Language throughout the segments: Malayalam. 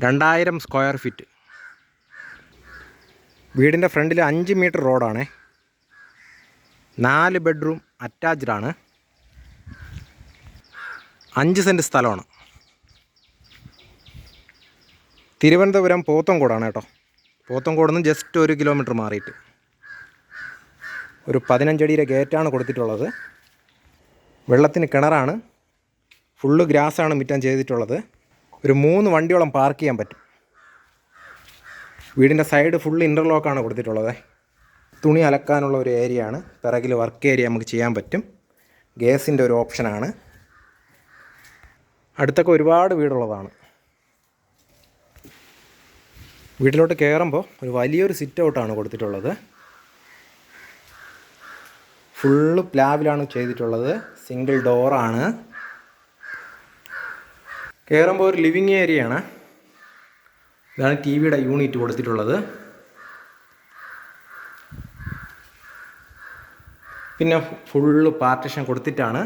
രണ്ടായിരം സ്ക്വയർ ഫീറ്റ്. വീടിന്റെ ഫ്രണ്ടിൽ അഞ്ച് മീറ്റർ റോഡാണേ. നാല് ബെഡ്റൂം അറ്റാച്ച്ഡ് ആണ്. അഞ്ച് സെന്റ് സ്ഥലമാണ്. തിരുവനന്തപുരം പോത്തൻകോടാണ് കേട്ടോ. പോത്തങ്കോട് നിന്ന് ജസ്റ്റ് ഒരു കിലോമീറ്റർ മാറിയിട്ട്. ഒരു പതിനഞ്ചടിയുടെ ഗേറ്റാണ് കൊടുത്തിട്ടുള്ളത്. വെള്ളത്തിന് കിണറാണ്. ഫുള്ള് ഗ്രാസാണ് മിറ്റം ചെയ്തിട്ടുള്ളത്. ഒരു മൂന്ന് വണ്ടിയോളം പാർക്ക് ചെയ്യാൻ പറ്റും. വീടിന്റെ സൈഡ് ഫുൾ ഇന്റർലോക്കാണ് കൊടുത്തിട്ടുള്ളത്. തുണി അലക്കാനുള്ള ഒരു ഏരിയ ആണ്. പിറകിൽ വർക്ക് ഏരിയ നമുക്ക് ചെയ്യാൻ പറ്റും. ഗ്യാസിന്റെ ഒരു ഓപ്ഷനാണ് അടുത്തൊക്കെ ഒരുപാട് വീടുള്ളതാണ്. വീട്ടിലോട്ട് കയറുമ്പോൾ ഒരു വലിയൊരു സിറ്റ് ഔട്ടാണ് കൊടുത്തിട്ടുള്ളത്. ഫുള്ള് പ്ലാവിലാണ് ചെയ്തിട്ടുള്ളത്. സിംഗിൾ ഡോറാണ് കയറുമ്പോൾ ഒരു ലിവിങ് ഏരിയ ആണ്. ഇതാണ് ടി വിയുടെ യൂണിറ്റ് കൊടുത്തിട്ടുള്ളത്. പിന്നെ ഫുള്ള് പാർട്ടിഷൻ കൊടുത്തിട്ടാണ്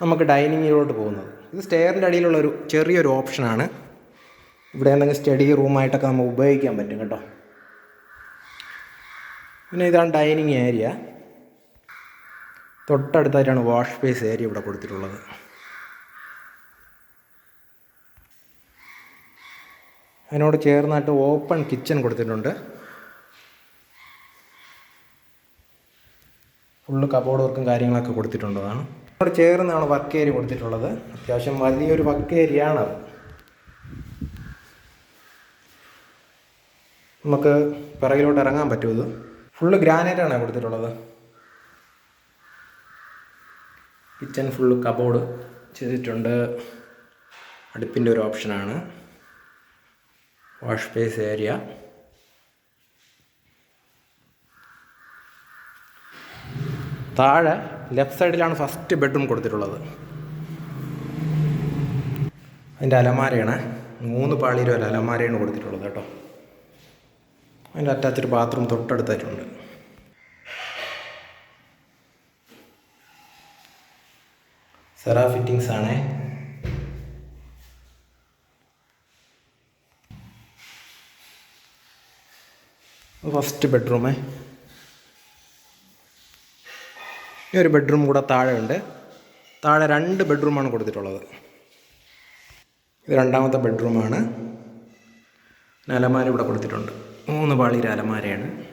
നമുക്ക് ഡൈനിങ്ങിലോട്ട് പോകുന്നത്. ഇത് സ്റ്റെയറിന്റെ അടിയിലുള്ള ഒരു ചെറിയൊരു ഓപ്ഷനാണ് ഇവിടെ എന്തെങ്കിലും സ്റ്റഡി റൂമായിട്ടൊക്കെ നമുക്ക് ഉപയോഗിക്കാൻ പറ്റും കേട്ടോ. പിന്നെ ഇതാണ് ഡൈനിങ് ഏരിയ തൊട്ടടുത്തായിട്ടാണ് വാഷ് ബേസ് ഏരിയ ഇവിടെ കൊടുത്തിട്ടുള്ളത്. അതിനോട് ചേർന്നായിട്ട് ഓപ്പൺ കിച്ചൺ കൊടുത്തിട്ടുണ്ട്. ഫുള്ള് കബോർഡ് വർക്കും കാര്യങ്ങളൊക്കെ കൊടുത്തിട്ടുള്ളതാണ്. അതിനോട് ചേർന്നാണ് വർക്ക് ഏരിയ കൊടുത്തിട്ടുള്ളത്. അത്യാവശ്യം വലിയൊരു വർക്ക് ഏരിയ ആണത് നമുക്ക് പിറകിലോട്ട് ഇറങ്ങാൻ പറ്റുമത് ഇത്. ഫുള്ള് ഗ്രാനൈറ്റാണ് കൊടുത്തിട്ടുള്ളത്. കിച്ചൺ ഫുള്ള് കബോർഡ് ചെയ്തിട്ടുണ്ട്. അടുപ്പിന്റെ ഒരു ഓപ്ഷനാണ്. വാഷ് ബേസ് ഏരിയ താഴെ ലെഫ്റ്റ് സൈഡിലാണ് ഫസ്റ്റ് ബെഡ്റൂം കൊടുത്തിട്ടുള്ളത്. അതിന്റെ അലമാരയാണ്. മൂന്ന് പാളിയിൽ ഒരു അലമാരയാണ് കൊടുത്തിട്ടുള്ളത് കേട്ടോ. അതിന്റെ അറ്റാച്ച്ഡ് ബാത്റൂം തൊട്ടടുത്തായിട്ടുണ്ട്. സെറാ ഫിറ്റിങ്സ് ആണേ. ഫസ്റ്റ് ബെഡ്റൂമേ. ഈ ഒരു ബെഡ്റൂം കൂടെ താഴെ ഉണ്ട് താഴെ രണ്ട് ബെഡ്റൂമാണ് കൊടുത്തിട്ടുള്ളത്. ഇത് രണ്ടാമത്തെ ബെഡ്റൂമാണ്. അലമാര ഇവിടെ കൊടുത്തിട്ടുണ്ട്. മൂന്ന് പാളിയിലെ അലമാരയാണ്.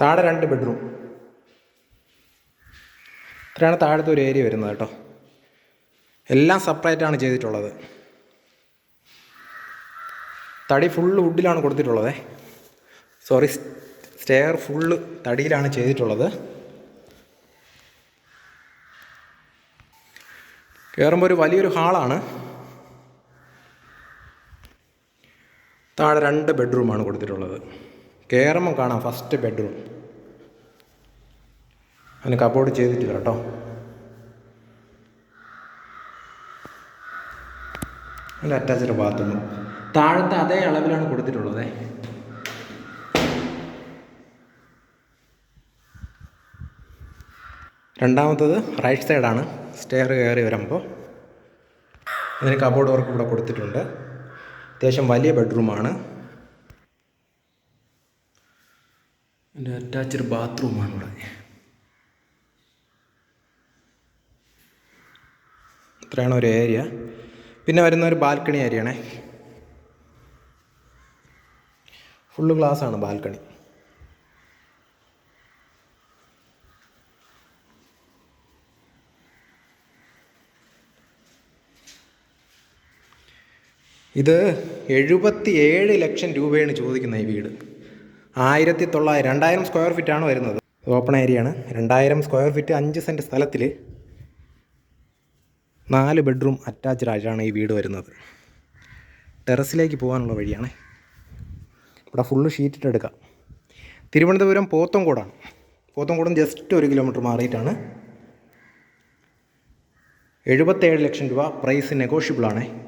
താഴെ രണ്ട് ബെഡ്റൂം. ഇത്രയാണ് താഴത്തെ ഒരു ഏരിയ വരുന്നത് കേട്ടോ. എല്ലാം സെപ്പറേറ്റ് ആണ് ചെയ്തിട്ടുള്ളത്. തടി ഫുള്ള് വുഡിലാണ് കൊടുത്തിട്ടുള്ളത്. സോറി സ്റ്റെയർ ഫുള്ള് തടിയിലാണ് ചെയ്തിട്ടുള്ളത്. കയറുമ്പോൾ ഒരു വലിയൊരു ഹാളാണ് താഴെ രണ്ട് ബെഡ്റൂമാണ് കൊടുത്തിട്ടുള്ളത്. കയറുമ്പോൾ കാണാം ഫസ്റ്റ് ബെഡ്റൂം അതിന് കബോർഡ് ചെയ്തിട്ടില്ല കേട്ടോ. അല്ല അറ്റാച്ച്ഡ് ബാത്റൂം താഴത്തെ അതേ അളവിലാണ് കൊടുത്തിട്ടുള്ളത്. രണ്ടാമത്തത് റൈറ്റ് സൈഡാണ് സ്റ്റെയർ കയറി വരുമ്പോൾ അതിന് കബോർഡ് വർക്ക് ഇവിടെ കൊടുത്തിട്ടുണ്ട്. അത്യാവശ്യം വലിയ ബെഡ്റൂമാണ് എന്റെ അറ്റാച്ച്ഡ് ബാത്റൂമാണ് ഇവിടെ. ഇത്രയാണ് ഒരു ഏരിയ പിന്നെ വരുന്ന ഒരു ബാൽക്കണി ഏരിയയാണേ ഫുള്ള് ഗ്ലാസ് ആണ് ബാൽക്കണി ഇത് എഴുപത്തി ഏഴ് ലക്ഷം രൂപയാണ് ചോദിക്കുന്നത് ഈ വീട്. ആയിരത്തി തൊള്ളായിരം രണ്ടായിരം സ്ക്വയർ ഫീറ്റാണ് വരുന്നത്. ഓപ്പൺ ഏരിയയാണ് രണ്ടായിരം സ്ക്വയർ ഫീറ്റ് അഞ്ച് സെന്റ് സ്ഥലത്തിൽ നാല് ബെഡ്റൂം അറ്റാച്ച്ഡ് ആയിട്ടാണ് ഈ വീട് വരുന്നത്. ടെറസിലേക്ക് പോകാനുള്ള വഴിയാണേ ഇവിടെ ഫുള്ള് ഷീറ്റിട്ട് എടുക്കാം. തിരുവനന്തപുരം പോത്തൻകോടാണ്. പോത്തൻകോടും ജസ്റ്റ് ഒരു കിലോമീറ്റർ മാറിയിട്ടാണ്. എഴുപത്തേഴ് ലക്ഷം രൂപ പ്രൈസ് നെഗോഷ്യബിളാണ്